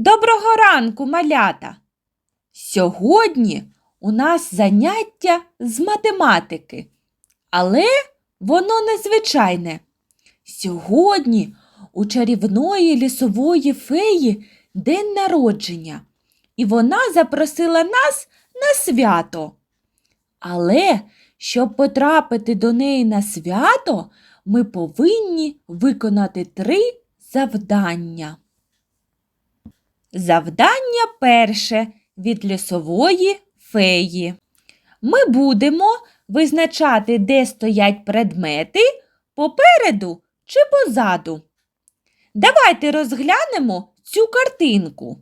Доброго ранку, малята! Сьогодні у нас заняття з математики, але воно незвичайне. Сьогодні у чарівної лісової феї день народження, і вона запросила нас на свято. Але щоб потрапити до неї на свято, ми повинні виконати три завдання. Завдання перше від лісової феї. Ми будемо визначати, де стоять предмети попереду чи позаду. Давайте розглянемо цю картинку.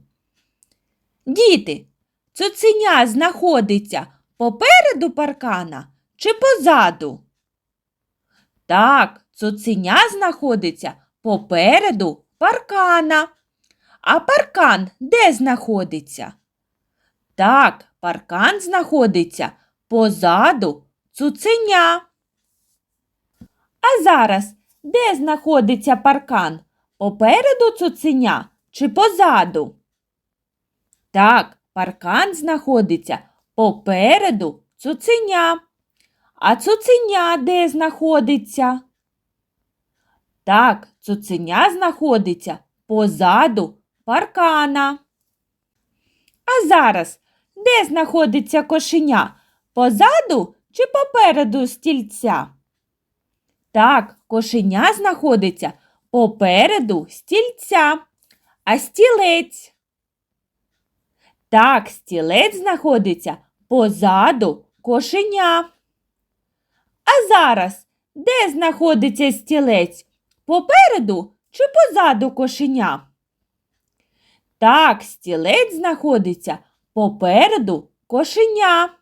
Діти, цуценя знаходиться попереду паркана чи позаду? Так, цуценя знаходиться попереду паркана. А паркан де знаходиться? Так, паркан знаходиться позаду цуценя. А зараз де знаходиться паркан? Попереду цуценя чи позаду? Так, паркан знаходиться попереду цуценя. А цуценя де знаходиться? Так, цуценя знаходиться позаду паркана. А зараз де знаходиться кошеня? Позаду чи попереду стільця? Так, кошеня знаходиться попереду стільця, а стілець. Так, стілець знаходиться позаду кошеня. А зараз де знаходиться стілець? Попереду чи позаду кошеня? Так, стілець знаходиться попереду кошеня.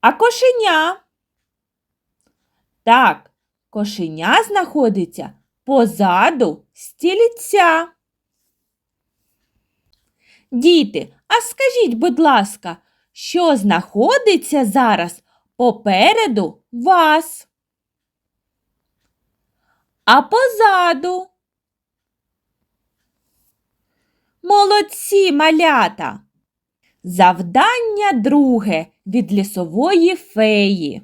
А кошеня? Так, кошеня знаходиться позаду стільця. Діти, а скажіть, будь ласка, що знаходиться зараз попереду вас? А позаду? Молодці малята! Завдання друге від лісової феї.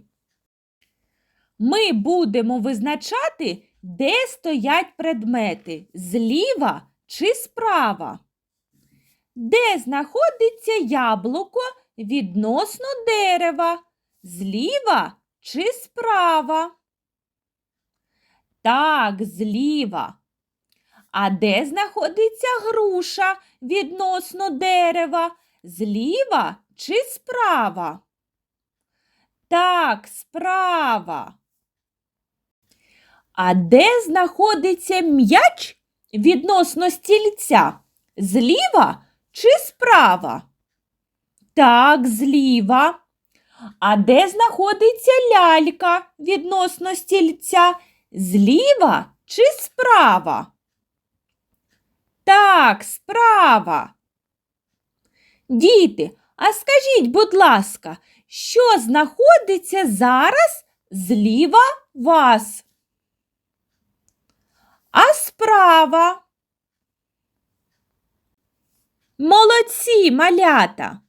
Ми будемо визначати, де стоять предмети зліва чи справа. Де знаходиться яблуко відносно дерева? Зліва чи справа? Так, зліва. А де знаходиться груша відносно дерева? Зліва чи справа? Так, справа. А де знаходиться м'яч відносно стільця? Зліва чи справа? Так, зліва. А де знаходиться лялька відносно стільця? Зліва чи справа? Так, справа. Діти, а скажіть, будь ласка, що знаходиться зараз зліва вас? А справа? Молодці, малята.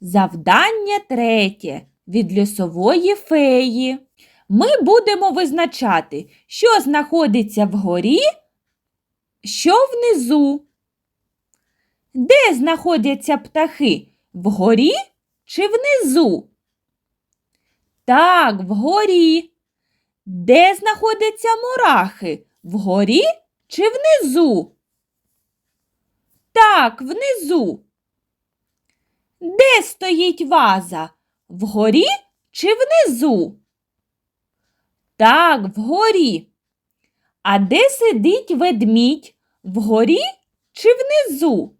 Завдання третє від лісової феї. Ми будемо визначати, що знаходиться вгорі, що внизу. Де знаходяться птахи? Вгорі чи внизу? Так, вгорі. Де знаходяться мурахи? Вгорі чи внизу? Так, внизу. Де стоїть ваза? Вгорі чи внизу? Так, вгорі. А де сидить ведмідь? Вгорі чи внизу?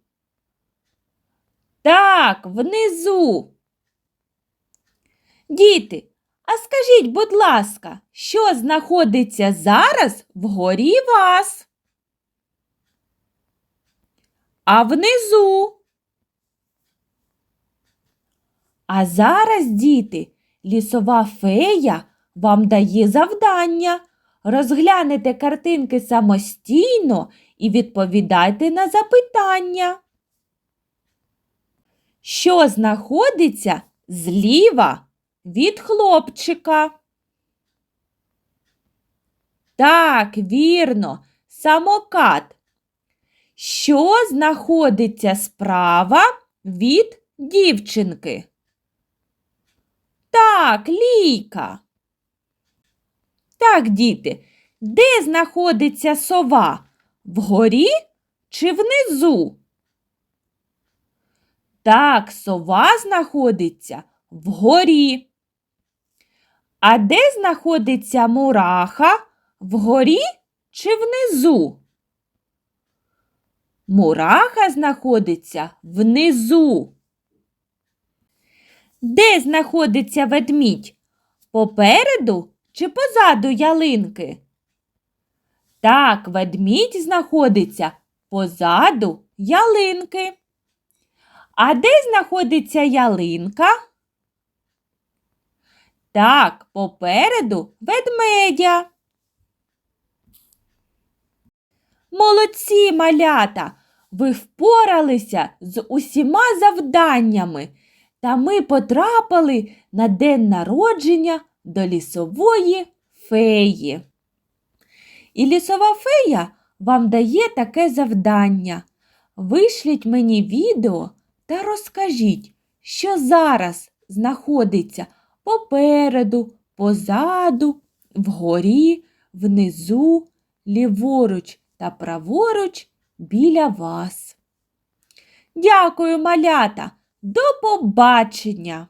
Так, внизу. Діти, а скажіть, будь ласка, що знаходиться зараз вгорі вас? А внизу? А зараз, діти, лісова фея вам дає завдання. Розглянете картинки самостійно і відповідайте на запитання. Що знаходиться зліва від хлопчика? Так, вірно, самокат. Що знаходиться справа від дівчинки? Так, лійка. Так, діти, де знаходиться сова? Вгорі чи внизу? Так, сова знаходиться вгорі. А де знаходиться мураха? Вгорі чи внизу? Мураха знаходиться внизу. Де знаходиться ведмідь? Попереду чи позаду ялинки? Так, ведмідь знаходиться позаду ялинки. А де знаходиться ялинка? Так, попереду ведмедя. Молодці, малята! Ви впоралися з усіма завданнями, та ми потрапили на день народження до лісової феї. І лісова фея вам дає таке завдання. Вишліть мені відео та розкажіть, що зараз знаходиться попереду, позаду, вгорі, внизу, ліворуч та праворуч біля вас. Дякую, малята! До побачення!